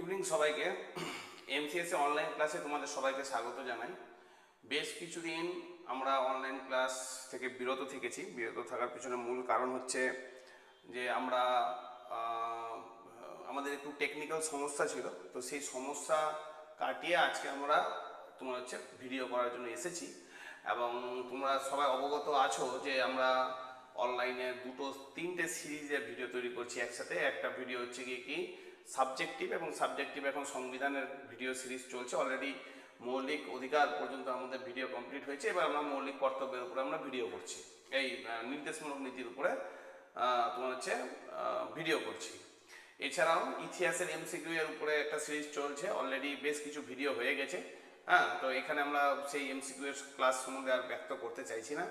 Evening সবাইকে। MCS online ক্লাসে তোমাদের সবাইকে স্বাগত জানাই। বেশ কিছুদিন আমরা অনলাইন ক্লাস থেকে বিরত থেকেছি। বিরত থাকার পিছনে মূল কারণ হচ্ছে যে আমরা আমাদের একটু টেকনিক্যাল সমস্যা ছিল। তো সেই সমস্যা কাটিয়ে আজকে আমরা তোমার হচ্ছে ভিডিও করার জন্য এসেছি। এবং তোমরা সবাই অবগত আছো যে আমরা অনলাইনে দুটো, তিনটে সিরিজের ভিডিও তৈরি করছি একসাথে। একটা ভিডিও হচ্ছে কি কি সাবজেক্টিভ এবং সাবজেক্টিভ এখন সংবিধানের ভিডিও সিরিজ চলছে। অলরেডি মৌলিক অধিকার পর্যন্ত আমাদের ভিডিও কমপ্লিট হয়েছে। এবার আমরা মৌলিক কর্তব্যের উপরে আমরা ভিডিও করছি। এই নির্দেশমূলক নীতির উপরে তোমার হচ্ছে ভিডিও করছি। এছাড়াও ইতিহাসের এমসিকিউ এর উপরে একটা সিরিজ চলছে। অলরেডি বেশ কিছু ভিডিও হয়ে গেছে। হ্যাঁ তো এখানে আমরা সেই এমসিকিউ এর ক্লাস সম্বন্ধে আর ব্যক্ত করতে চাইছি না।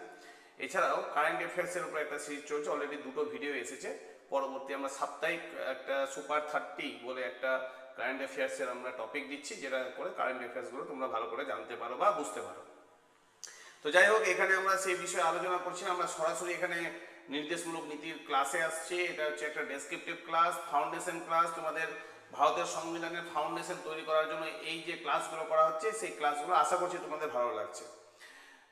এছাড়াও কারেন্ট অ্যাফেয়ার্সের উপরে একটা সিরিজ চলছে। অলরেডি দুটো ভিডিও এসেছে। পরবর্তী আমরা সাপ্তাহিক, একটা সুপার থার্টি বলে একটা কারেন্ট অ্যাফেয়ার্সের আমরা টপিক দিচ্ছি, যেটা করে কারেন্ট অ্যাফেয়ার্সগুলো তোমরা ভালো করে জানতে পারো বা বুঝতে পারো। তো যাই হোক, এখানে আমরা সেই বিষয়ে আলোচনা করছি। আমরা সরাসরি এখানে নির্দেশমূলক নীতির ক্লাসে আসছি। এটা হচ্ছে একটা ডেসক্রিপটিভ ক্লাস ফাউন্ডেশন ক্লাস তোমাদের ভারতের সংবিধানের ফাউন্ডেশন তৈরি করার জন্য এই যে ক্লাসগুলো করা হচ্ছে, সেই ক্লাসগুলো আশা করছি তোমাদের ভালো লাগছে।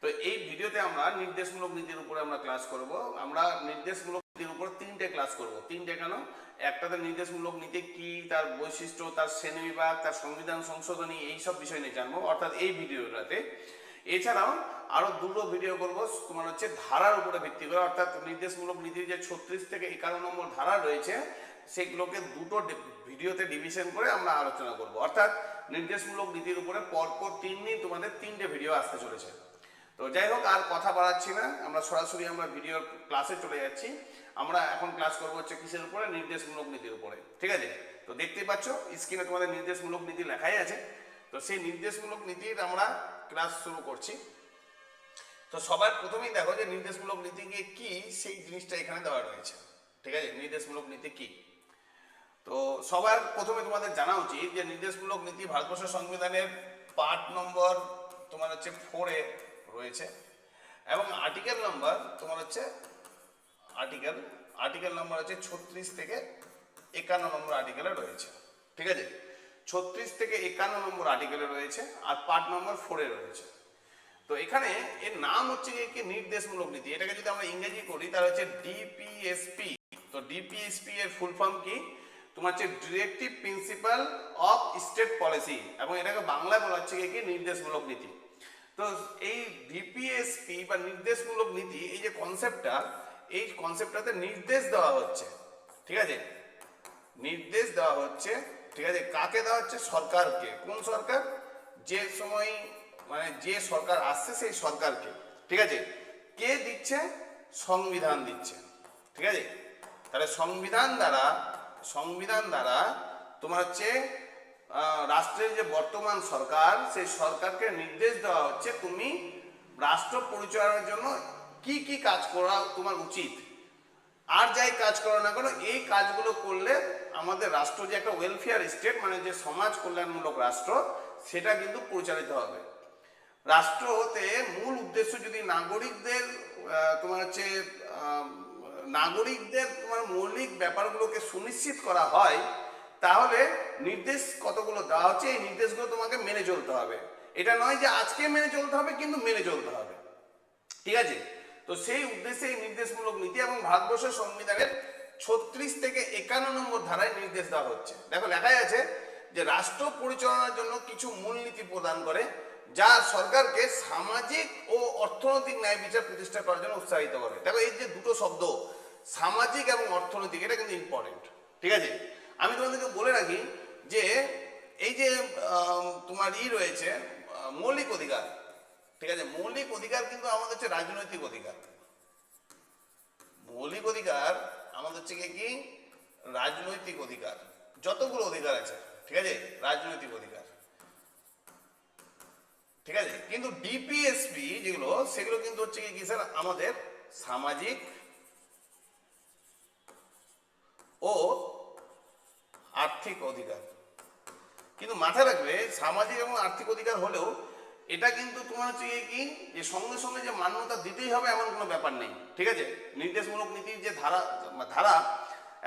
তো এই ভিডিওতে আমরা নির্দেশমূলক নীতির উপরে আমরা ক্লাস করব। আমরা নির্দেশমূলক নীতির উপর তিনটে ক্লাস করব। তিনটে কেন? একটাতে নির্দেশমূলক নীতি কি, তার বৈশিষ্ট্য, তার শ্রেণীবিভাগ, তার সংবিধান, সংশোধনী, এই সব বিষয় নিয়ে জানব, অর্থাৎ এই ভিডিওটাতে। এছাড়াও আরও দুটো ভিডিও করব, তোমার হচ্ছে ধারার উপরে ভিত্তি করে, অর্থাৎ নির্দেশমূলক নীতির যে ছত্রিশ থেকে একান্ন নম্বর ধারা রয়েছে, সেগুলোকে দুটো ভিডিওতে ডিভিশন করে আমরা আলোচনা করব। অর্থাৎ নির্দেশমূলক নীতির উপরে পরপর তিন দিন তোমাদের তিনটে ভিডিও আসতে চলেছে। তো যাই হোক, আর কথা বাড়াচ্ছি না, আমরা সরাসরি আমরা ভিডিও ক্লাসে চলে যাচ্ছি। আমরা এখন ক্লাস করব হচ্ছে কিসের উপরে? নির্দেশমূলক নীতির উপরে। ঠিক আছে? তো দেখতেই পাচ্ছ স্ক্রিনে তোমাদের নির্দেশমূলক নীতি লেখাই আছে। তো সেই নির্দেশমূলক নীতির আমরা ক্লাস শুরু করছি। তো সবার প্রথমেই দেখো যে নির্দেশমূলক নীতি কি সেই জিনিসটা এখানে দেওয়া রয়েছে। ঠিক আছে? নির্দেশমূলক নীতি কি? তো সবার প্রথমে তোমাদের জানা উচিত যে নির্দেশমূলক নীতি ভারতবর্ষ সংবিধানের পার্ট নম্বর তোমার হচ্ছে ফোরে রয়েছে। এবং আর্টিকেল নম্বর তোমার হচ্ছে আর্টিকেল আর্টিকেল নাম্বার হচ্ছে ছত্রিশ থেকে একান্ন নম্বর আর্টিকেলে রয়েছে। ঠিক আছে? ছত্রিশ থেকে একান্ন নম্বর আর্টিকেলে রয়েছে আর পার্ট নম্বর ফোরে রয়েছে। তো এখানে এর নাম হচ্ছে কি নির্দেশমূলক নীতি। এটাকে যদি আমরা ইংরেজি করি, তাহলে হচ্ছে ডিপিএসপি তো ডিপিএসপি এর ফুল ফর্ম কি? তোমার হচ্ছে directive principle of state policy এবং এটাকে বাংলায় বলা হচ্ছে কি নির্দেশমূলক নীতি। তো এই ডিপিএসপি বা নির্দেশমূলক নীতি, এই যে কনসেপ্টটা এই কনসেপ্টটাতে নির্দেশ দেওয়া হচ্ছে। ঠিক আছে? নির্দেশ দেওয়া হচ্ছে, ঠিক আছে? কাকে দেওয়া হচ্ছে? সরকারকে। কোন সরকার? যে সময় মানে যে সরকার আসছে সেই সরকারকে। ঠিক আছে? কে দিচ্ছে? সংবিধান দিচ্ছে। ঠিক আছে? তাহলে সংবিধান দ্বারা সংবিধান দ্বারা তোমার হচ্ছে রাষ্ট্রের যে বর্তমান সরকার, সেই সরকারকে নির্দেশ দেওয়া হচ্ছে তুমি রাষ্ট্র পরিচালনার জন্য কি কি কাজ করা তোমার উচিত? আর যাই কাজ করো না করো এই কাজগুলো করলে আমাদের রাষ্ট্র যে একটা ওয়েলফেয়ার স্টেট মানে যে সমাজ কল্যাণমূলক রাষ্ট্র, সেটা কিন্তু পরিচালিত হবে। রাষ্ট্র হতে মূল উদ্দেশ্য যদি নাগরিকদের তোমার হচ্ছে নাগরিকদের তোমার মৌলিক ব্যাপারগুলোকে সুনিশ্চিত করা হয়, তাহলে নির্দেশ কতগুলো দেওয়া হচ্ছে, এই নির্দেশগুলো তোমাকে মেনে চলতে হবে। এটা নয় যে আজকে মেনে চলতে হবে, কিন্তু মেনে চলতে হবে। ঠিক আছে? তো সেই উদ্দেশ্যে এই নির্দেশমূলক নীতি এবং ভারতবর্ষের সংবিধানের ছত্রিশ থেকে একান্ন নম্বর ধারায় নির্দেশ দেওয়া হচ্ছে। দেখো, লেখাই আছে যে রাষ্ট্র পরিচালনার জন্য কিছু মূলনীতি প্রদান করে, যা সরকারকে সামাজিক ও অর্থনৈতিক ন্যায় বিচার প্রতিষ্ঠা করার জন্য উৎসাহিত করে। দেখো, এই যে দুটো শব্দ, সামাজিক এবং অর্থনৈতিক, এটা কিন্তু ইম্পর্টেন্ট ঠিক আছে? আমি তোমাদেরকে বলে রাখি যে, এই যে তোমার ই রয়েছে মৌলিক অধিকার ঠিক আছে, মৌলিক অধিকার কিন্তু আমাদের হচ্ছে রাজনৈতিক অধিকার। মৌলিক অধিকার আমাদের হচ্ছে কি? রাজনৈতিক অধিকার। যতগুলো অধিকার আছে, ঠিক আছে? রাজনৈতিক অধিকার। ঠিক আছে? কিন্তু ডিপিএসপি যেগুলো, সেগুলো কিন্তু হচ্ছে কি স্যার? আমাদের সামাজিক ও আর্থিক অধিকার। কিন্তু মাথায় রাখবে, সামাজিক এবং আর্থিক অধিকার হলেও এটা কিন্তু তোমার হচ্ছে কি? যে সঙ্গে সঙ্গে যে মান্যতা দিতেই হবে এমন কোনো ব্যাপার নেই, ঠিক আছে? নির্দেশমূলক নীতির যে ধারা ধারা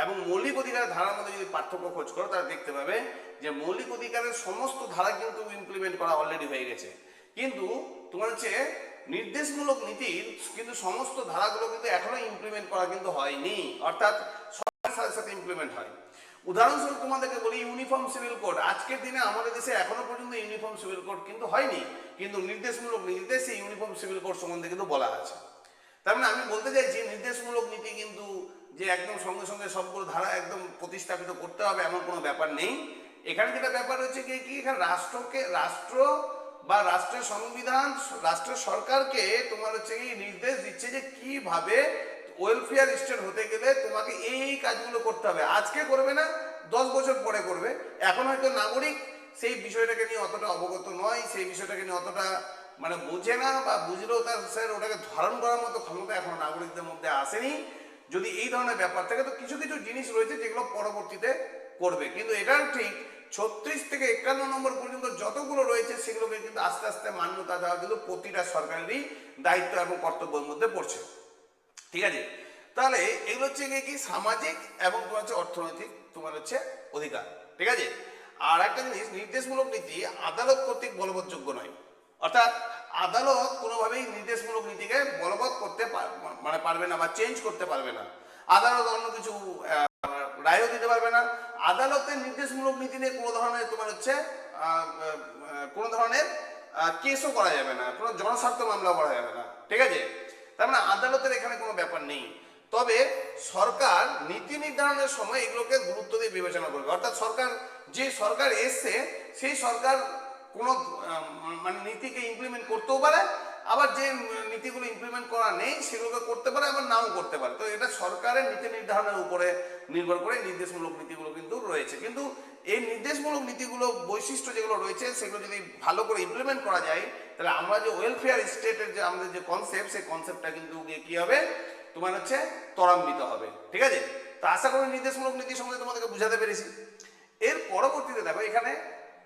এবং মৌলিক অধিকারের ধারার মধ্যে যদি পার্থক্য খোঁজ করো, তাহলে দেখতে পাবে যে মৌলিক অধিকারের সমস্ত ধারা কিন্তু ইমপ্লিমেন্ট করা অলরেডি হয়ে গেছে। কিন্তু তোমার হচ্ছে নির্দেশমূলক নীতির কিন্তু সমস্ত ধারাগুলো কিন্তু এখনও ইমপ্লিমেন্ট করা কিন্তু হয়নি, অর্থাৎ সরকারের সাথে সাথে ইমপ্লিমেন্ট হয়। উদাহরণস্বরূপ তোমাদেরকে বলি ইউনিফর্ম সিভিল কোড। আজকের দিনে আমাদের দেশে এখনও পর্যন্ত ইউনিফর্ম সিভিল কোড কিন্তু হয়নি, কিন্তু নির্দেশমূলক নির্দেশে ইউনিফর্ম সিভিল কোড সম্বন্ধে কিন্তু বলা আছে। তার মানে আমি বলতে চাইছি, নির্দেশমূলক নীতি কিন্তু যে একদম সঙ্গে সঙ্গে সবগুলো ধারা একদম প্রতিস্থাপিত করতে হবে, এমন কোনো ব্যাপার নেই। এখানে যেটা ব্যাপার হচ্ছে কি কি এখানে রাষ্ট্রকে, রাষ্ট্র বা রাষ্ট্রের সংবিধান, রাষ্ট্রের সরকারকে তোমার হচ্ছে কি নির্দেশ দিচ্ছে যে কীভাবে ওয়েলফেয়ার স্টেট হতে গেলে তোমাকে এই কাজগুলো করতে হবে। আজকে করবে না, দশ বছর পরে করবে। এখন হয়তো নাগরিক সেই বিষয়টাকে নিয়ে অতটা অবগত নয়, সেই বিষয়টাকে নিয়ে অতটা মানে বোঝে না বা বুঝলেও তার স্যার ওটাকে ধারণ করার মতো ক্ষমতা এখন নাগরিকদের মধ্যে আসেনি। যদি এই ধরনের ব্যাপার থাকে তো কিছু কিছু জিনিস রয়েছে যেগুলো পরবর্তীতে করবে। কিন্তু এটাও ঠিক ছত্রিশ থেকে একান্ন নম্বর পর্যন্ত যতগুলো রয়েছে সেগুলোকে কিন্তু আস্তে আস্তে মান্যতা দেওয়া কিন্তু প্রতিটা সরকারেরই দায়িত্ব এবং কর্তব্যের মধ্যে পড়ছে। ঠিক আছে? তাহলে এগুলো হচ্ছে কি? সামাজিক এবং তোমার হচ্ছে অর্থনৈতিক তোমার হচ্ছে অধিকার। ঠিক আছে? আর একটা জিনিস, নির্দেশমূলক নীতি আদালত কর্তৃক বলবৎযোগ্য নয়। অর্থাৎ আদালত কোনোভাবেই নির্দেশমূলক নীতিকে বলবৎ করতে মানে পারবে না বা চেঞ্জ করতে পারবে না। আদালত অন্য কিছু রায়ও দিতে পারবে না। আদালতের নির্দেশমূলক নীতি নিয়ে কোনো ধরনের তোমার হচ্ছে কোনো ধরনের কেসও করা যাবে না। কোনো জনস্বার্থ মামলা করা যাবে না। ঠিক আছে? তার মানে আদালতের এখানে কোনো ব্যাপার নেই। তবে সরকার নীতি নির্ধারণের সময় এগুলোকে গুরুত্ব দিয়ে বিবেচনা করবে। অর্থাৎ সরকার, যে সরকার এসছে, সেই সরকার কোনো মানে নীতিকে ইমপ্লিমেন্ট করতেও পারে, আবার যে নীতিগুলো ইমপ্লিমেন্ট করা নেই, সেগুলোকে করতে পারে, আবার নাও করতে পারে। তো এটা সরকারের নীতি নির্ধারণের উপরে নির্ভর করে নির্দেশমূলক নীতিগুলো কিন্তু রয়েছে। কিন্তু এই নির্দেশমূলক নীতিগুলো বৈশিষ্ট্য যেগুলো রয়েছে, সেগুলো যদি ভালো করে ইমপ্লিমেন্ট করা যায় তাহলে আমরা যে ওয়েলফেয়ার স্টেটের যে আমাদের যে কনসেপ্ট সেই কনসেপ্টটা কিন্তু গিয়ে কি হবে? তোমার হচ্ছে ত্বরান্বিত হবে। ঠিক আছে? তো আশা করি নির্দেশমূলক নীতি সম্বন্ধে তোমাদেরকে বুঝাতে পেরেছি। এর পরবর্তীতে দেখো, এখানে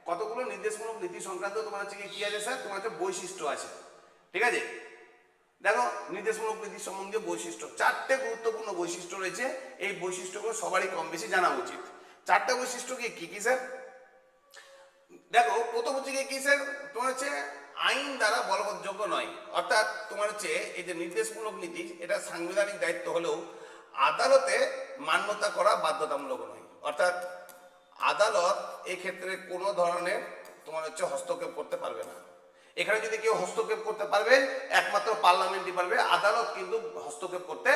কতগুলো নির্দেশমূলক নীতি সংক্রান্ত তোমার হচ্ছে কি আছে স্যার তোমার হচ্ছে বৈশিষ্ট্য আছে। ঠিক আছে? দেখো, নির্দেশমূলক নীতি সম্বন্ধীয় বৈশিষ্ট্য। চারটে গুরুত্বপূর্ণ বৈশিষ্ট্য রয়েছে। এই বৈশিষ্ট্যগুলো সবারই কম বেশি জানা উচিত। চারটে বৈশিষ্ট্য কি কি স্যার দেখো, প্রথম হচ্ছে কি স্যার তোমার হচ্ছে আইন দ্বারা বলবৎযোগ্য নয়। অর্থাৎ তোমার হচ্ছে এই যে নির্দেশমূলক নীতি, এটা সাংবিধানিক দায়িত্ব হলেও আদালতে মান্যতা করা বাধ্যতামূলক নয়। অর্থাৎ আদালত ক্ষেত্রে কোনো ধরনের তোমার হচ্ছে হস্তক্ষেপ করতে পারবে না। এখানে যদি কেউ হস্তক্ষেপ করতে পারবে, একমাত্র পার্লামেন্টই পারবে, আদালত কিন্তু হস্তক্ষেপ করতে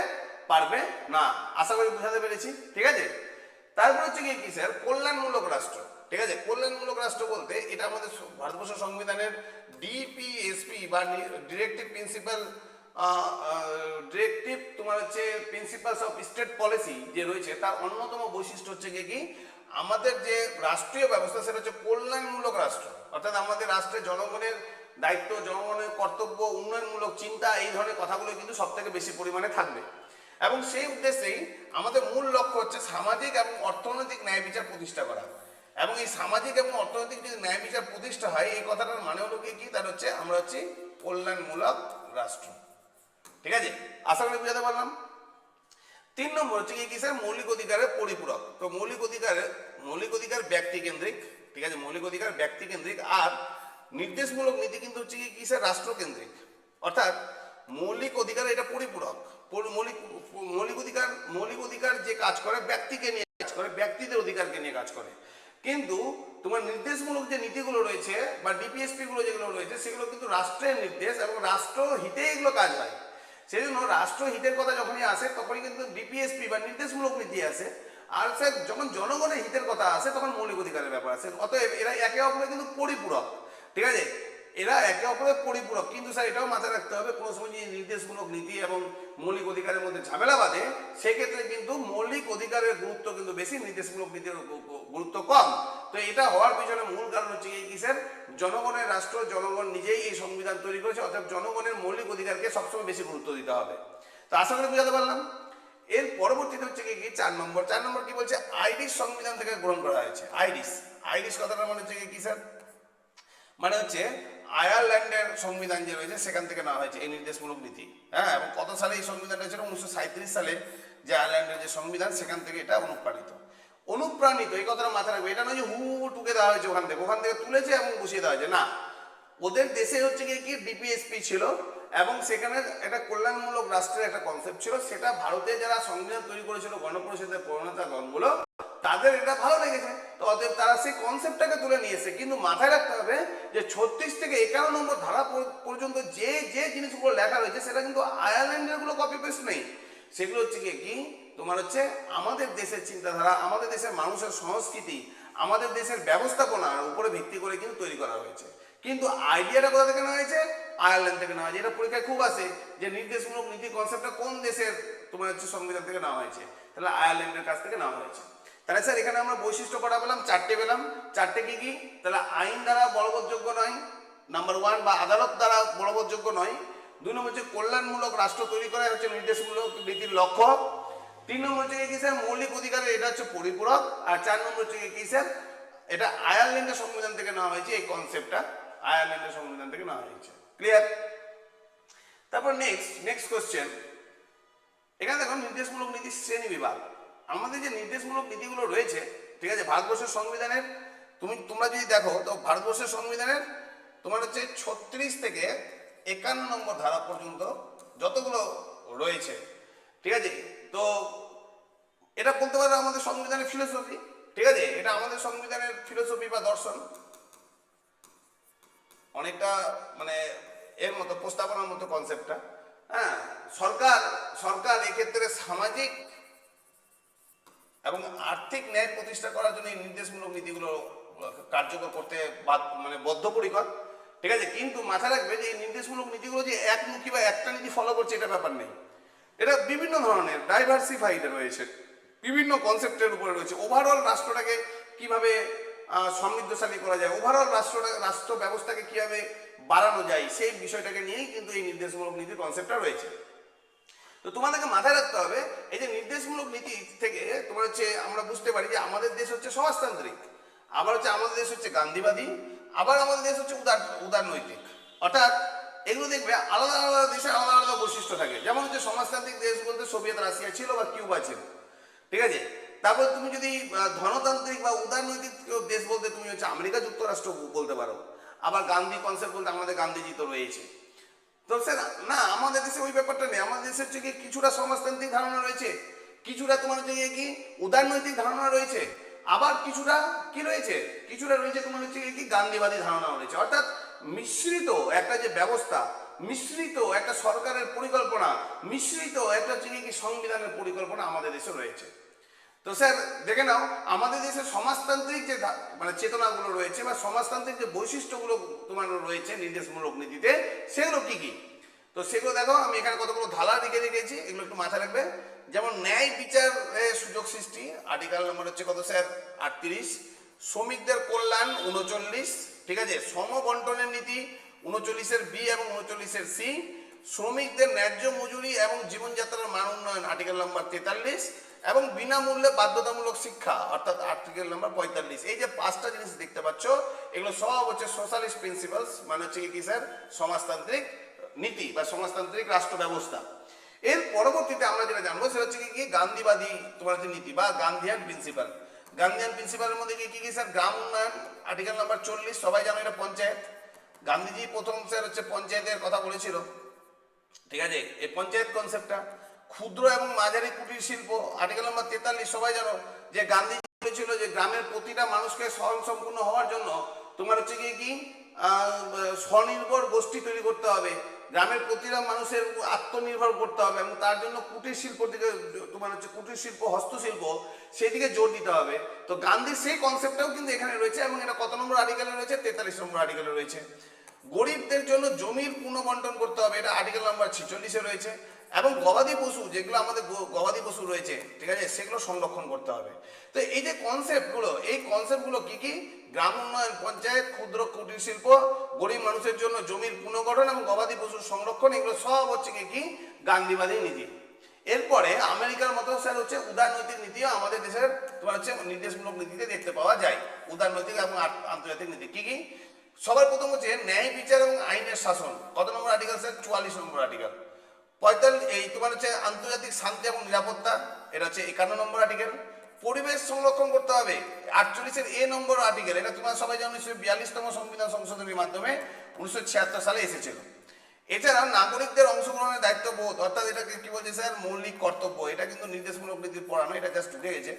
পারবে না। আশা করি বুঝাতে পেরেছি, ঠিক আছে? তারপর হচ্ছে কি কি, স্যার? কল্যাণমূলক রাষ্ট্র। ঠিক আছে? কল্যাণমূলক রাষ্ট্র বলতে এটা আমাদের ভারতবর্ষ সংবিধানের ডিপিএসপি বা ডিরেক্টিভ প্রিন্সিপাল ডিরেক্টিভ তোমার হচ্ছে প্রিন্সিপালস অফ স্টেট পলিসি যে রয়েছে, তার অন্যতম বৈশিষ্ট্য হচ্ছে কি? আমাদের যে রাষ্ট্রীয় ব্যবস্থা সেটা হচ্ছে কল্যাণমূলক রাষ্ট্র। অর্থাৎ আমাদের রাষ্ট্রে জনগণের দায়িত্ব, জনগণের কর্তব্য, উন্নয়নমূলক চিন্তা, এই ধরনের কথাগুলো কিন্তু সব থেকে বেশি পরিমাণে থাকবে। এবং সেই উদ্দেশ্যেই আমাদের মূল লক্ষ্য হচ্ছে সামাজিক এবং অর্থনৈতিক ন্যায় বিচার প্রতিষ্ঠা করা। এবং এই সামাজিক এবং অর্থনৈতিক যদি ন্যায় বিচার প্রতিষ্ঠা হয়, এই কথাটার মানে হলো কি তার হচ্ছে আমরা হচ্ছে কল্যাণমূলক রাষ্ট্র। ঠিক আছে? আশা করি বুঝাতে পারলাম? তিন নম্বর হচ্ছে কি স্যার মৌলিক অধিকারের পরিপূরক। তো মৌলিক অধিকারের মৌলিক অধিকার ব্যক্তি কেন্দ্রিক। ঠিক আছে? মৌলিক অধিকার ব্যক্তি কেন্দ্রিক। আর নির্দেশমূলক নীতি কিন্তু হচ্ছে কি স্যার রাষ্ট্রকেন্দ্রিক অর্থাৎ মৌলিক অধিকার এটা পরিপূরক। মৌলিক মৌলিক অধিকার মৌলিক অধিকার যে কাজ করে, ব্যক্তিকে নিয়ে কাজ করে, ব্যক্তিদের অধিকারকে নিয়ে কাজ করে। কিন্তু তোমার নির্দেশমূলক যে নীতিগুলো রয়েছে বা ডিপিএসপি গুলো যেগুলো রয়েছে, সেগুলো কিন্তু রাষ্ট্রের নির্দেশ এবং রাষ্ট্র হিতে এগুলো কাজ হয় সেই জন্য রাষ্ট্র হিতের কথা যখনই আসে, তখনই কিন্তু ডিপিএসপি বা নির্দেশমূলক নীতি আসে। আর স্যার, যখন জনগণের হিতের কথা আসে, তখন মৌলিক অধিকারের ব্যাপার আছে অতএব এরা একে অপরে কিন্তু পরিপূরক। ঠিক আছে? এরা একে অপরের পরিপূরক। কিন্তু স্যার, এটাও মাথায় রাখতে হবে, কোনো সময় যদি নির্দেশমূলক নীতি এবং মৌলিক অধিকারের মধ্যে ঝামেলা বাঁধে, সেক্ষেত্রে কিন্তু মৌলিক অধিকারের গুরুত্ব কিন্তু বেশি, নির্দেশমূলক নীতির গুরুত্ব কম। তো এটা হওয়ার পিছনে মূল কারণ হচ্ছে কি স্যার, জনগণের রাষ্ট্র, জনগণ নিজেই এই সংবিধান তৈরি করেছে, অর্থাৎ জনগণের মৌলিক অধিকারকে সবসময় বেশি গুরুত্ব দিতে হবে। তো আশা করি বুঝাতে পারলাম? এর পরবর্তীতে হচ্ছে কি, চার নম্বর চার নম্বর কি বলছে? আইরিশ সংবিধান থেকে গ্রহণ করা হয়েছে। আইরিশ আইরিশ কথাটা মানে হচ্ছে কি স্যার? মানে হচ্ছে আয়ারল্যান্ডের সংবিধান যে রয়েছে, সেখান থেকে নেওয়া হয়েছে। এই নির্দেশমূলক নীতি। হ্যাঁ এবং কত সালে এই সংবিধানটা ছিল উনিশশো সালে যে আয়ারল্যান্ডের যে সংবিধান, সেখান থেকে এটা অনুপ্রাণিত। অনুপ্রাণিত, এই কথাটা মাথায় রাখবে। এটা নয় যে হু টুকে দেওয়া হয়েছে ওখান থেকে। ওখান থেকে তুলেছে এবং বসিয়ে দেওয়া হয়েছে। না, ওদের দেশে হচ্ছে গিয়ে কি? ডিপিএসপি ছিল এবং সেখানে একটা কল্যাণমূলক রাষ্ট্রের একটা কনসেপ্ট ছিল। সেটা ভারতে যারা সংবিধান তৈরি করেছিল, গণপরিষদের প্রণেতা দলগুলো তাদের এটা ভালো লেগেছে। তো অতএব তারা সেই কনসেপ্টটাকে তুলে নিয়েছে। কিন্তু মাথায় রাখতে হবে যে ছত্রিশ থেকে একান্ন নম্বর ধারা পর্যন্ত যে যে জিনিসগুলো লেখা রয়েছে, সেটা কিন্তু আয়ারল্যান্ডেরগুলো কপি পেস্ট নেই। সেগুলো হচ্ছে কি? তোমার হচ্ছে আমাদের দেশের চিন্তাধারা, আমাদের দেশের মানুষের সংস্কৃতি, আমাদের দেশের ব্যবস্থাপনার উপরে ভিত্তি করে কিন্তু তৈরি করা হয়েছে। কিন্তু আইডিয়াটা কোথা থেকে নেওয়া হয়েছে? আয়ারল্যান্ড থেকে নেওয়া হয়েছে। এটা পরীক্ষায় খুব আসে যে নির্দেশমূলক নীতি কনসেপ্টটা কোন দেশের তোমার হচ্ছে সংবিধান থেকে নেওয়া হয়েছে। তাহলে আয়ারল্যান্ডের কাছ থেকে নেওয়া হয়েছে। তাহলে স্যার, এখানে আমরা বৈশিষ্ট্য কটা পেলাম? চারটে পেলাম। চারটে কি কি? তাহলে আইন দ্বারা বলবৎযোগ্য নয়। নাম্বার ওয়ান বা আদালত দ্বারা বলবৎযোগ্য নয়। দুই নম্বর হচ্ছে কল্যাণমূলক রাষ্ট্র তৈরি করা হচ্ছে নির্দেশমূলক নীতির লক্ষ্য। তিন নম্বর হচ্ছে কি স্যার? মৌলিক অধিকারের এটা হচ্ছে পরিপূরক। আর চার নম্বর হচ্ছে কি স্যার? এটা আয়ারল্যান্ডের সংবিধান থেকে নেওয়া হয়েছে, এই কনসেপ্টটা আয়ারল্যান্ডের সংবিধান থেকে নেওয়া হয়েছে। ক্লিয়ার তারপর নেক্সট নেক্সট কোশ্চেন এখানে দেখো নির্দেশমূলক নীতি শ্রেণি বিভাগ। আমাদের যে নির্দেশমূলক নীতিগুলো রয়েছে, ঠিক আছে, ভারতবর্ষের সংবিধানের, তুমি, তোমরা যদি দেখো, তো ভারতবর্ষের সংবিধানের তোমার হচ্ছে ছত্রিশ থেকে একান্ন নম্বর ধারা পর্যন্ত যতগুলো রয়েছে, ঠিক আছে, তো এটা বলতে পারো আমাদের সংবিধানের ফিলোসফি ঠিক আছে, এটা আমাদের সংবিধানের ফিলোসফি বা দর্শন। অনেকটা মানে এর মতো, প্রস্তাবনার মতো কনসেপ্টটা হ্যাঁ সরকার সরকার এক্ষেত্রে সামাজিক এবং আর্থিক ন্যায় প্রতিষ্ঠা করার জন্য এই নির্দেশমূলক নীতিগুলো কার্যকর করতে মানে বদ্ধপরিকর। ঠিক আছে? কিন্তু মাথায় রাখবে যে এই নির্দেশমূলক নীতিগুলো যে একমুখী বা একটা নীতি ফলো করছে, এটা ব্যাপার নেই। এটা বিভিন্ন ধরনের ডাইভার্সিফাইড রয়েছে। বিভিন্ন কনসেপ্টের উপরে রয়েছে। ওভারঅল রাষ্ট্রটাকে কীভাবে সমৃদ্ধশালী করা যায় ওভারঅল রাষ্ট্রটা রাষ্ট্র ব্যবস্থাকে কীভাবে বাড়ানো যায়, সেই বিষয়টাকে নিয়েই কিন্তু এই নির্দেশমূলক নীতির কনসেপ্টটা রয়েছে। তো তোমাদেরকে মাথায় রাখতে হবে, এই যে নির্দেশমূলক নীতি থেকে তোমার হচ্ছে আমরা বুঝতে পারি যে আমাদের দেশ হচ্ছে সমাজতান্ত্রিক, আবার হচ্ছে আমাদের দেশ হচ্ছে গান্ধীবাদী, আবার আমাদের দেশ হচ্ছে উদার, উদারনৈতিক। অর্থাৎ এগুলো দেখবে আলাদা আলাদা দেশে আলাদা আলাদা বৈশিষ্ট্য থাকে। যেমন হচ্ছে সমাজতান্ত্রিক দেশ বলতে সোভিয়েত রাশিয়া ছিল বা কিউবা ছিল। ঠিক আছে? তারপর তুমি যদি ধনতান্ত্রিক বা উদারনৈতিক দেশ বলতে তুমি হচ্ছে আমেরিকা যুক্তরাষ্ট্র বলতে পারো, আবার গান্ধী কনসেপ্ট বলতে আমাদের গান্ধীজি তো রয়েছে। তো স্যার, না, আমাদের দেশে ওই ব্যাপারটা নেই। আমাদের দেশে হচ্ছে কিছুটা সমাজতান্ত্রিক ধারণা রয়েছে, কিছুটা তোমার হচ্ছে কি উদারনৈতিক ধারণা রয়েছে, আবার কিছুটা কি রয়েছে, কিছুটা রয়েছে তোমার হচ্ছে কি গান্ধীবাদী ধারণা রয়েছে। অর্থাৎ মিশ্রিত একটা যে ব্যবস্থা, মিশ্রিত একটা সরকারের পরিকল্পনা, মিশ্রিত একটা হচ্ছে কি সংবিধানের পরিকল্পনা আমাদের দেশে রয়েছে। তো স্যার, দেখে নাও, আমাদের দেশে সমাজতান্ত্রিক যে মানে চেতনাগুলো রয়েছে বা সমাজতান্ত্রিক যে বৈশিষ্ট্যগুলো তোমার রয়েছে নির্দেশমূলক নীতিতে, সেগুলো কি কি? তো সেগুলো দেখো, আমি এখানে কতগুলো ধালা লিখে রেখেছি, এগুলো একটু মাথায় রাখবে। যেমন ন্যায় বিচার সুযোগ সৃষ্টি আর্টিকেল নম্বর হচ্ছে কত স্যার? আটত্রিশ। শ্রমিকদের কল্যাণ, উনচল্লিশ। ঠিক আছে? সমবন্টনের নীতি, উনচল্লিশের বি এবং উনচল্লিশের সি। শ্রমিকদের ন্যায্য মজুরি এবং জীবনযাত্রার মান উন্নয়ন আর্টিকেল নম্বর তেতাল্লিশ। এবং বিনামূল্যে বাধ্যতামূলক শিক্ষা, অর্থাৎ আর্টিকেল নাম্বার পঁয়তাল্লিশ। এই যে পাঁচটা জিনিস দেখতে পাচ্ছ, এগুলো সব হচ্ছে সোশ্যালিস্ট প্রিন্সিপালস মানে হচ্ছে কি স্যার সমাজতান্ত্রিক নীতি বা সমাজতান্ত্রিক রাষ্ট্র ব্যবস্থা। এর পরবর্তীতে আমরা যেটা জানব, সেটা হচ্ছে কি গান্ধীবাদী তোমার হচ্ছে নীতি বা গান্ধীয়ান প্রিন্সিপাল গান্ধীয়ান প্রিন্সিপালের মধ্যে কি কি স্যার গ্রাম উন্নয়ন আর্টিকেল নাম্বার চল্লিশ, সবাই জানো এটা পঞ্চায়েত। গান্ধীজি প্রথম স্যার হচ্ছে পঞ্চায়েতের কথা বলেছিল। ঠিক আছে? এই পঞ্চায়েত কনসেপ্টটা ক্ষুদ্র এবং মাঝারি কুটির শিল্প আর্টিকেল নম্বর তেতাল্লিশ, সবাই জানো যে গান্ধী বলেছিল যে গ্রামের প্রতিটা মানুষকে স্বয়ং সম্পূর্ণ হওয়ার জন্য তোমার হচ্ছে কি কি স্বনির্ভর গোষ্ঠী তৈরি করতে হবে। গ্রামের প্রতিটা মানুষের আত্মনির্ভর করতে হবে এবং তার জন্য কুটির শিল্প দিকে তোমার হচ্ছে কুটির শিল্প, হস্তশিল্প সেই দিকে জোর দিতে হবে। তো গান্ধীর সেই কনসেপ্টটাও কিন্তু এখানে রয়েছে এবং এটা কত নম্বর আর্টিকেলে রয়েছে? তেতাল্লিশ নম্বর আর্টিকেলে রয়েছে। গরিবদের জন্য জমির পুনঃবন্টন করতে হবে, এটা আর্টিকেল নাম্বার ছিচল্লিশে রয়েছে। এবং গবাদি পশু, যেগুলো আমাদের গবাদি পশু রয়েছে, ঠিক আছে, সেগুলো সংরক্ষণ করতে হবে। তো এই যে কনসেপ্টগুলো এই কনসেপ্টগুলো কি কি? গ্রাম উন্নয়ন পঞ্চায়েত, ক্ষুদ্র কুটির শিল্প, গরিব মানুষের জন্য জমির পুনর্গঠন এবং গবাদি পশুর সংরক্ষণ, এগুলো সব হচ্ছে কি কি? গান্ধীবাদী নীতি। এরপরে আমেরিকার মতো স্যার হচ্ছে উদারনৈতিক নীতিও আমাদের দেশের তোমার হচ্ছে নির্দেশমূলক নীতিতে দেখতে পাওয়া যায়। উদারনৈতিক এবং আন্তর্জাতিক নীতি। কি কি? সবার প্রথম হচ্ছে ন্যায় বিচার এবং আইনের শাসন। কত নম্বর আর্টিকেল স্যার? চুয়াল্লিশ নম্বর আর্টিকেল পঁয়তাল্লিশ, এই তোমার হচ্ছে আন্তর্জাতিক শান্তি এবং নিরাপত্তা, এটা হচ্ছে একান্ন নম্বর আর্টিকেল পরিবেশ সংরক্ষণ করতে হবে, আটচল্লিশের এ নম্বর আর্টিকেল এটা তোমার সবাই জানো, উনিশশো বিয়াল্লিশতম সংবিধান সংশোধনীর মাধ্যমে উনিশশো ছিয়াত্তর সালে এসেছিল। এছাড়া নাগরিকদের অংশগ্রহণের দায়িত্ববোধ, অর্থাৎ এটাকে কি বলছে স্যার মৌলিক কর্তব্য, এটা কিন্তু নির্দেশমূলক নীতির পড়ানো, এটা জাস্ট ঢুকে গেছে।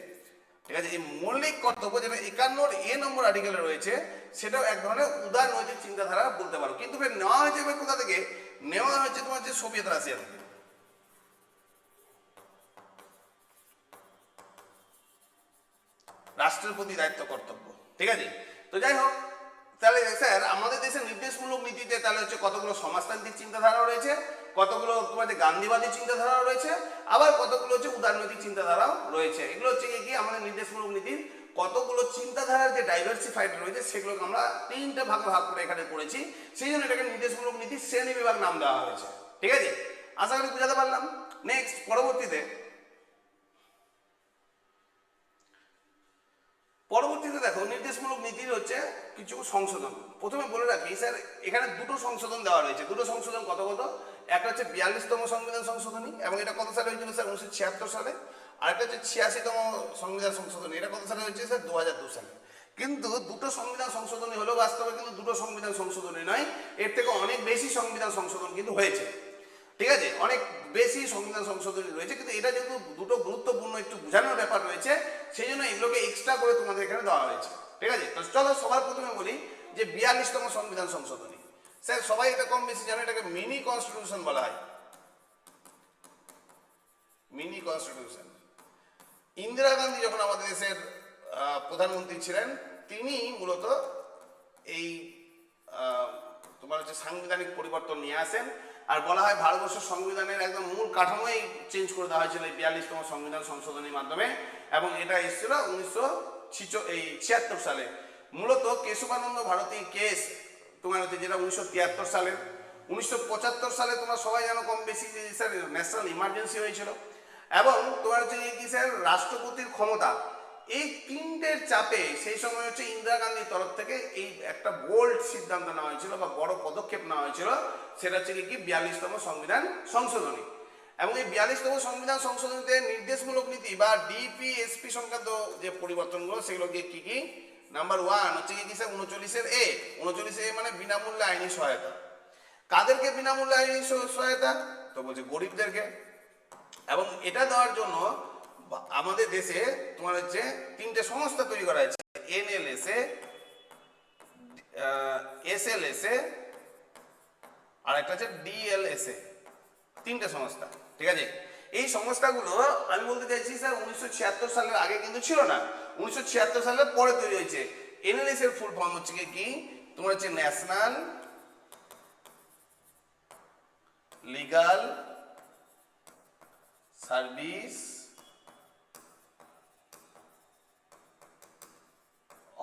ঠিক আছে, এই মৌলিক কর্তব্য যেটা একান্নর এ নম্বর আর্টিকেলে রয়েছে, সেটাও এক ধরনের উদার নৈতিক চিন্তাধারা বলতে পারো। কিন্তু নেওয়া হয়েছে কোথা থেকে? নেওয়া হয়েছে তোমার যে সোভিয়েত রাশিয়া থেকে। প্রতি দায়িত্ব, কর্তব্য। ঠিক আছে? তো যাই হোক, তাহলে স্যার, আমাদের দেশের নির্দেশমূলক নীতিতে তাহলে হচ্ছে কতগুলো সমাজতান্ত্রিক চিন্তাধারা রয়েছে, কতগুলো তোমার যে গান্ধীবাদী চিন্তাধারা রয়েছে, আবার কতগুলো হচ্ছে উদারনৈতিক চিন্তাধারাও রয়েছে। এগুলো হচ্ছে কি আমাদের নির্দেশমূলক নীতির কতগুলো চিন্তাধারার যে ডাইভার্সিফাইড রয়েছে, সেগুলোকে আমরা তিনটে ভাগ ভাগ করে এখানে করেছি। সেই জন্য এটাকে নির্দেশমূলক নীতি শ্রেণি বিভাগ নাম দেওয়া হয়েছে। ঠিক আছে? আশা করি বুঝাতে পারলাম। নেক্সট পরবর্তীতে। পরবর্তীতে দেখো, নির্দেশমূলক নীতির হচ্ছে কিছু সংশোধন। প্রথমে বলে রাখি, স্যার, এখানে দুটো সংশোধন দেওয়া রয়েছে। দুটো সংশোধন কত কত? একটা হচ্ছে বিয়াল্লিশতম সংবিধান সংশোধনী, এবং এটা কত সালে হয়েছিল, স্যার? উনিশশো ছিয়াত্তর সালে। আর একটা হচ্ছে ছিয়াশিতম সংবিধান সংশোধনী। এটা কত সালে হয়েছে স্যার? দু হাজার দু সালে। কিন্তু দুটো সংবিধান সংশোধনী হলেও বাস্তবে কিন্তু দুটো সংবিধান সংশোধনী নয়, এর থেকে অনেক বেশি সংবিধান সংশোধন কিন্তু হয়েছে। ঠিক আছে? অনেক বেশি সংবিধান সংশোধনী রয়েছে, কিন্তু এটা যেহেতু দুটো গুরুত্বপূর্ণ একটু বোঝানোর ব্যাপার রয়েছে, সেই জন্য এগুলোকে এক্সট্রা করে তোমাদের এখানে দেওয়া হয়েছে। ঠিক আছে? তো চলো সবার প্রথমে বলি যে বিয়াল্লিশতম সংবিধান সংশোধনী। স্যার, সবাই এটা কম বেশি জানো, এটাকে মিনি কনস্টিটিউশন বলা হয়। Mini constitution. ইন্দিরা গান্ধী যখন আমাদের দেশের প্রধানমন্ত্রী ছিলেন, তিনি মূলত এই তোমার হচ্ছে সাংবিধানিক পরিবর্তন নিয়ে আসেন। আর বলা হয় ভারতবর্ষের সংবিধানের একদম মূল কাঠামোই চেঞ্জ করে দেওয়া হয়েছিল এই বিয়াল্লিশতম সংবিধান সংশোধনীর মাধ্যমে। এবং এটা এসেছিল উনিশশো এই ছিয়াত্তর সালে। মূলত কেশবানন্দ ভারতী কেস, তোমার হচ্ছে যেটা উনিশশো তিয়াত্তর সালে উনিশশো সালে তোমরা সবাই জানো কম বেশি যে, স্যার ন্যাশনাল ইমার্জেন্সি হয়েছিল। এবং তোমার হচ্ছে এই কি স্যার রাষ্ট্রপতির ক্ষমতা। এই তিনটের চাপে সেই সময় হচ্ছে ইন্দিরা গান্ধীর তরফ থেকে এই একটা বোল্ড সিদ্ধান্ত নেওয়া হয়েছিল বা বড় পদক্ষেপ নেওয়া হয়েছিল। সেটা হচ্ছে কি বিয়াল্লিশতম সংবিধান সংশোধনী। এবং এই বিয়াল্লিশতম সংবিধান সংশোধনীতে নির্দেশমূলক নীতি বা ডিপিএসপি সংক্রান্ত যে পরিবর্তনগুলো, সেগুলো কি কী কী? নাম্বার ওয়ান হচ্ছে কি স্যার উনচল্লিশের এ উনচল্লিশে এ মানে বিনামূল্যে আইনি সহায়তা। কাদেরকে বিনামূল্যে আইনি সহায়তা? তো বলছে গরিবদেরকে। এবং এটা দেওয়ার জন্য আমাদের দেশে তোমার হচ্ছে তিনটে সংস্থা তৈরি করা হয়েছে। এনএলএসএ এসএলএসএ আর একটা হচ্ছে ডিএলএসএ। তিনটে সংস্থা, ঠিক আছে? এই সংস্থাগুলো, আমি বলতে চাইছি স্যার, উনিশশো ছিয়াত্তর সালের আগে কিন্তু ছিল না। উনিশশো ছিয়াত্তর সালের পরে তৈরি হয়েছে। এনএলএস এর ফুল ফর্ম হচ্ছে কি? তোমার হচ্ছে ন্যাশনাল লিগাল সার্ভিস,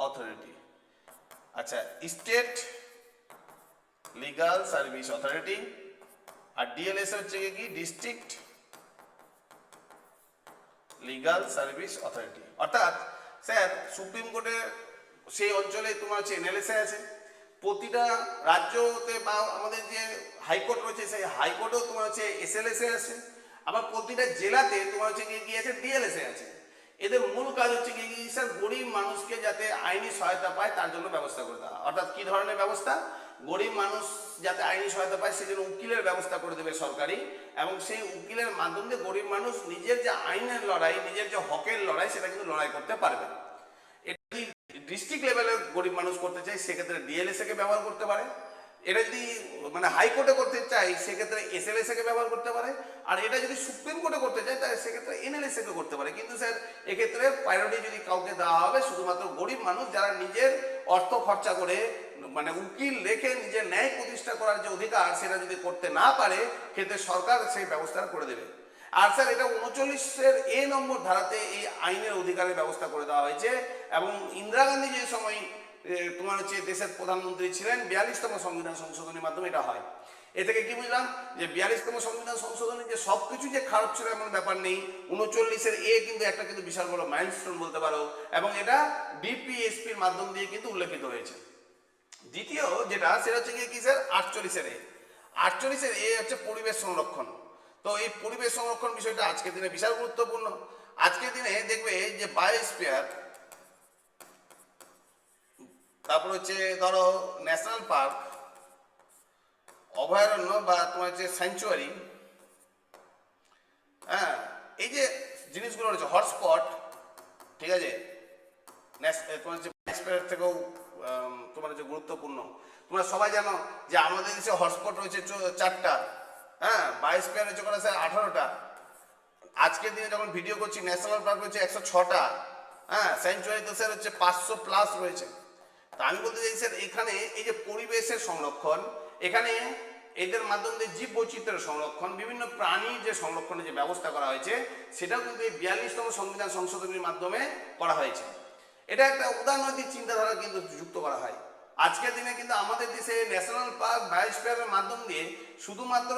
অথরিটি। আচ্ছা স্টেট লিগাল সার্ভিস অথরিটি আর ডিএলএস হচ্ছে কি ডিস্ট্রিক্ট লিগাল সার্ভিস অথরিটি। অর্থাৎ, স্যার, সুপ্রিম কোর্টের সেই অঞ্চলে তোমার হচ্ছে এনএলএসএ আছে। প্রতিটা রাজ্যতে বা আমাদের যে হাইকোর্ট রয়েছে, সেই হাইকোর্টেও তোমার হচ্ছে এসএলএসএ আছে। আবার প্রতিটা জেলাতে তোমার হচ্ছে গিয়ে আছে ডিএলএসএ আছে। এদের মূল কাজ হচ্ছে কি স্যার গরিব মানুষকে যাতে আইনি সহায়তা পায়, তার জন্য ব্যবস্থা করে দেওয়া অর্থাৎ কি ধরনের ব্যবস্থা? গরিব মানুষ যাতে আইনি সহায়তা পায়, সেজন্য উকিলের ব্যবস্থা করে দেবে সরকারি এবং সেই উকিলের মাধ্যম গরিব মানুষ নিজের যে আইনের লড়াই, নিজের যে হকের লড়াই, সেটা কিন্তু লড়াই করতে পারবে। এটা ডিস্ট্রিক্ট লেভেলে গরিব মানুষ করতে চায়, সেক্ষেত্রে ডিএলএসএ কে ব্যবহার করতে পারে। এটা যদি মানে হাইকোর্টে করতে চাই সেক্ষেত্রে এসএলএসএ কে ব্যবহার করতে পারে। আর এটা যদি সুপ্রিম কোর্টে করতে চায়, তাহলে সেক্ষেত্রে এনএলএসএ কে করতে পারে। কিন্তু স্যার, এক্ষেত্রে প্রায়োরিটি যদি কাউকে দেওয়া হবে, শুধুমাত্র গরিব মানুষ যারা নিজের অর্থ খরচা করে মানে উকিল রেখে নিজের ন্যায় প্রতিষ্ঠা করার যে অধিকার, সেটা যদি করতে না পারে, ক্ষেত্রে সরকার সেই ব্যবস্থা করে দেবে। আর স্যার, এটা উনচল্লিশের এ নম্বর ধারাতে এই আইনের অধিকারের ব্যবস্থা করে দেওয়া হয়েছে। এবং ইন্দিরা গান্ধী যে সময় তোমার হচ্ছে দেশের প্রধানমন্ত্রী ছিলেন বিয়াল্লিশতম সংবিধান সংশোধনের মাধ্যমে এটা হয়। এ থেকে কি বুঝলাম? যে বিয়াল্লিশতম সংবিধান সংশোধনী যে সব কিছু যে খারাপ ছিল এমন ব্যাপার নেই। উনচল্লিশের এ কিন্তু একটা কিন্তু বিশাল বড় মাইলস্টোন বলতে পারো এবং এটা ডিপিএসপির মাধ্যম দিয়ে কিন্তু উল্লেখিত হয়েছে। দ্বিতীয় যেটা, সেটা হচ্ছে কি স্যার আটচল্লিশের এ। আটচল্লিশের এ হচ্ছে পরিবেশ সংরক্ষণ। তো এই পরিবেশ সংরক্ষণ বিষয়টা আজকের দিনে বিশাল গুরুত্বপূর্ণ। আজকের দিনে দেখবে যে বায়োস্পিয়ার তারপর হচ্ছে ধরো ন্যাশনাল পার্ক অভয়ারণ্য বা তোমার হচ্ছে স্যাংচুয়ারি হ্যাঁ এই যে জিনিসগুলো রয়েছে হটস্পট ঠিক আছে? তোমার হচ্ছে থেকেও তোমার হচ্ছে গুরুত্বপূর্ণ। তোমরা সবাই জানো যে আমাদের দেশে হটস্পট রয়েছে চারটা হ্যাঁ বায়োস্পিয়ার হচ্ছে করা স্যার? আঠারোটা। আজকের দিনে যখন ভিডিও করছি ন্যাশনাল পার্ক রয়েছে একশো ছটা হ্যাঁ স্যাংচুয়ারি তো স্যার হচ্ছে পাঁচশো প্লাস রয়েছে। তা আমি বলতে চাই এখানে এই যে পরিবেশের সংরক্ষণ, এখানে এদের মাধ্যমে দিয়ে জীব বৈচিত্র্যের সংরক্ষণ, বিভিন্ন প্রাণীর যে সংরক্ষণের যে ব্যবস্থা করা হয়েছে, সেটাও কিন্তু এই বিয়াল্লিশতম সংবিধান সংশোধনীর মাধ্যমে করা হয়েছে। এটা একটা উদারনৈতিক চিন্তাধারা কিন্তু যুক্ত করা হয়। আজকের দিনে কিন্তু আমাদের দেশে ন্যাশনাল পার্ক বায়োস্ফিয়ারের মাধ্যম দিয়ে শুধুমাত্র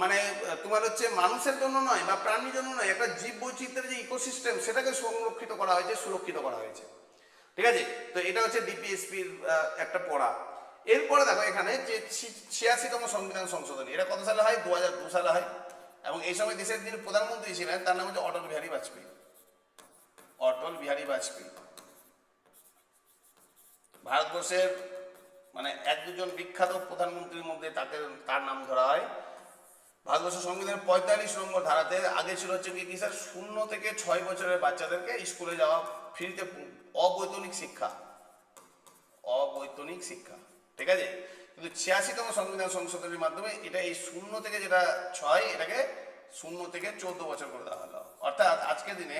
মানে তোমার হচ্ছে মানুষের জন্য নয় বা প্রাণীর জন্য নয়, একটা জীব বৈচিত্র্যের যে ইকোসিস্টেম, সেটাকে সংরক্ষিত করা হয়েছে, সুরক্ষিত করা হয়েছে। ঠিক আছে? তো এটা হচ্ছে ডিপিএসপির একটা পড়া। এরপরে দেখো এখানে যে ছিয়াশিতম সংবিধান সংশোধনী। এটা কত সালে হয়? দু হাজার দু সালে হয়। এবং এই সময় দেশের যিনি প্রধানমন্ত্রী ছিলেন, তার নাম হচ্ছে অটল বিহারী বাজপেয়ী। অটল বিহারী বাজপেয়ী। ভারতবর্ষের মানে এক দুজন বিখ্যাত প্রধানমন্ত্রীর মধ্যে তাকে, তার নাম ধরা হয়। ভারতবর্ষ সংবিধানের পঁয়তাল্লিশ নম্বর ধারাতে আগে ছিল হচ্ছে কি স্যার? শূন্য থেকে ছয় বছরের বাচ্চাদেরকে স্কুলে যাওয়া, ফ্রিতে অবৈতনিক শিক্ষা। অবৈতনিক শিক্ষা, ঠিক আছে? কিন্তু ছিয়াশিতম সংবিধান সংশোধনের মাধ্যমে এটা এই শূন্য থেকে যেটা ছয়, এটাকে শূন্য থেকে চোদ্দ বছর করে দেওয়া হলো। অর্থাৎ আজকের দিনে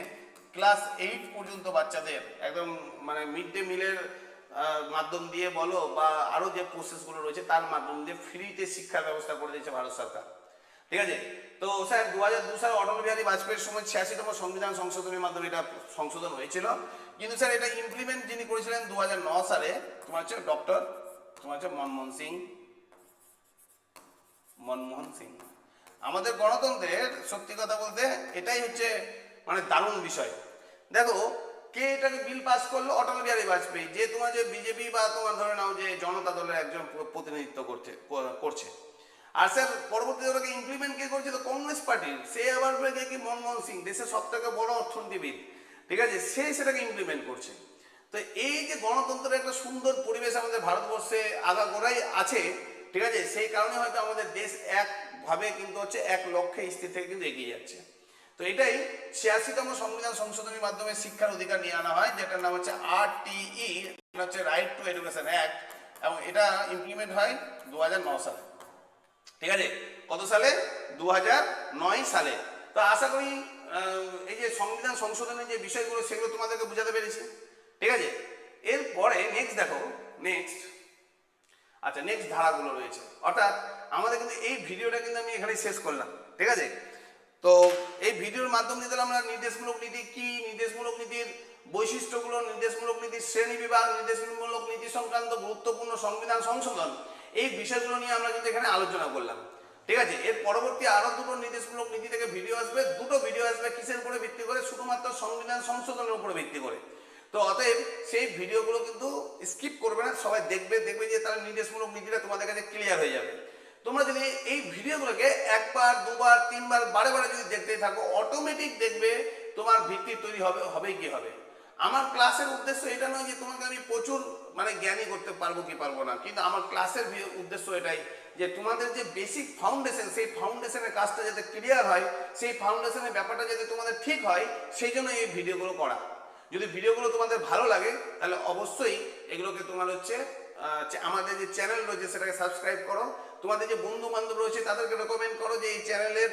ক্লাস এইট পর্যন্ত বাচ্চাদের একদম মানে মিড ডে মিলের মাধ্যম দিয়ে বলো বা আরও যে প্রসেসগুলো রয়েছে তার মাধ্যম দিয়ে ফ্রিতে শিক্ষার ব্যবস্থা করে দিয়েছে ভারত সরকার। ঠিক আছে? তো স্যার দু হাজার দু সালে অটল বিহারী বাজপেয়ীর সময় ছিয়াশিতম সংবিধান সংশোধনের মাধ্যমে এটা সংশোধন হয়েছিল। কিন্তু স্যার, এটা ইমপ্লিমেন্ট যিনি করেছিলেন দু সালে, তোমার হচ্ছে ডক্টর তোমার হচ্ছে মনমোহন সিং। মনমোহন সিং। আমাদের গণতন্ত্রের, সত্যি কথা বলতে, এটাই হচ্ছে মানে দারুণ বিষয়। দেখো, কে এটাকে বিল পাস করল? অটল বিহারী বাজপেয়ী। যে তোমার যে বিজেপি বা তোমার ধরে নাও যে জনতা দলের একজন প্রতিনিধিত্ব করছে আর স্যার, পরবর্তীতে ওটাকে ইমপ্লিমেন্ট কে করছে তো কংগ্রেস পার্টির সে আবার কে কি, মনমোহন সিং, দেশের সব থেকে বড় অর্থনীতিবিদ। ঠিক আছে? সে সেটাকে ইমপ্লিমেন্ট করছে। তো এই যে গণতন্ত্রের একটা সুন্দর পরিবেশ আমাদের ভারতবর্ষে আগাগোড়াই আছে, ঠিক আছে? সেই কারণে হয়তো আমাদের দেশ একভাবে কিন্তু হচ্ছে এক লক্ষ্যে স্থির থেকে কিন্তু এগিয়ে যাচ্ছে। তো এটাই ছিয়াশিতম সংবিধান সংশোধনীর মাধ্যমে শিক্ষার অধিকার নিয়ে আনা হয়, যেটার নাম হচ্ছে আর টিই হচ্ছে রাইট টু এডুকেশন অ্যাক্ট এবং এটা ইমপ্লিমেন্ট হয় দু সালে। ঠিক আছে? কত সালে? দু হাজার নয় সালে। তো আশা করি এই যে সংবিধান সংশোধনের যে বিষয়গুলো, সেগুলো তোমাদেরকে বোঝাতে পেরেছি। ঠিক আছে? এরপরে নেক্সট দেখো নেক্সট আচ্ছা নেক্সট ধারাগুলো রয়েছে। অর্থাৎ আমাদের কিন্তু এই ভিডিওটা কিন্তু আমি এখানে শেষ করলাম। ঠিক আছে? তো এই ভিডিওর মাধ্যম তাহলে আমরা নির্দেশমূলক নীতি কি? নির্দেশমূলক নীতির বৈশিষ্ট্যগুলো, নির্দেশমূলক নীতির শ্রেণি বিভাগ, নির্দেশমূলক নীতি সংক্রান্ত গুরুত্বপূর্ণ সংবিধান সংশোধন এই বিষয়গুলো নিয়ে আমরা কিন্তু এখানে আলোচনা করলাম। ঠিক আছে? এর পরবর্তী আরও দুটো নির্দেশমূলক নীতি থেকে ভিডিও আসবে। দুটো ভিডিও আসবে কিসের উপরে ভিত্তি করে? শুধুমাত্র সংবিধান সংশোধনের উপরে ভিত্তি করে। তো অতএব সেই ভিডিওগুলো কিন্তু স্কিপ করবে না। সবাই দেখবে দেখবে যে তার নির্দেশমূলক নীতিটা তোমাদের কাছে ক্লিয়ার হয়ে যাবে। তোমরা যদি এই ভিডিওগুলোকে একবার, দুবার, তিনবার, বারে বারে যদি দেখতে থাকো অটোমেটিক দেখবে তোমার ভিত্তি তৈরি হবে হবেই কি হবে। আমার ক্লাসের উদ্দেশ্য এটা নয় যে তোমাকে আমি প্রচুর মানে জ্ঞানী করতে পারব কি পারব না। কিন্তু আমার ক্লাসের উদ্দেশ্য এটাই যে তোমাদের যে বেসিক ফাউন্ডেশন সেই ফাউন্ডেশনের কাজটা যাতে ক্লিয়ার হয়, সেই ফাউন্ডেশনের ব্যাপারটা যাতে তোমাদের ঠিক হয়, সেই জন্য এই ভিডিওগুলো করা। যদি ভিডিওগুলো তোমাদের ভালো লাগে, তাহলে অবশ্যই এগুলোকে তোমার হচ্ছে আমাদের যে চ্যানেল রয়েছে সেটাকে সাবস্ক্রাইব করো। তোমাদের যে বন্ধু বান্ধব রয়েছে, তাদেরকে রেকমেন্ড করো যে এই চ্যানেলের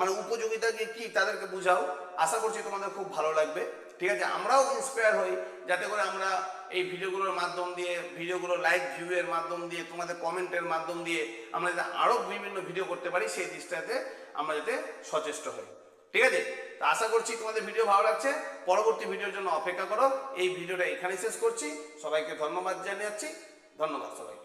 মানে উপযোগিতা কি কি তাদেরকে বুঝাও। আশা করছি তোমাদের খুব ভালো লাগবে। ঠিক আছে? আমরাও ইন্সপায়ার হই, যাতে করে আমরা এই ভিডিওগুলোর মাধ্যম দিয়ে, ভিডিওগুলো লাইক ভিউয়ের মাধ্যম দিয়ে, তোমাদের কমেন্টের মাধ্যম দিয়ে আমরা যাতে আরও বিভিন্ন ভিডিও করতে পারি, সেই দৃষ্টিতে আমরা যাতে সচেষ্ট হই। ঠিক আছে? তা আশা করছি তোমাদের ভিডিও ভালো লাগছে। পরবর্তী ভিডিওর জন্য অপেক্ষা করো। এই ভিডিওটা এখানে শেষ করছি। সবাইকে ধন্যবাদ জানিয়ে যাচ্ছি। ধন্যবাদ সবাইকে।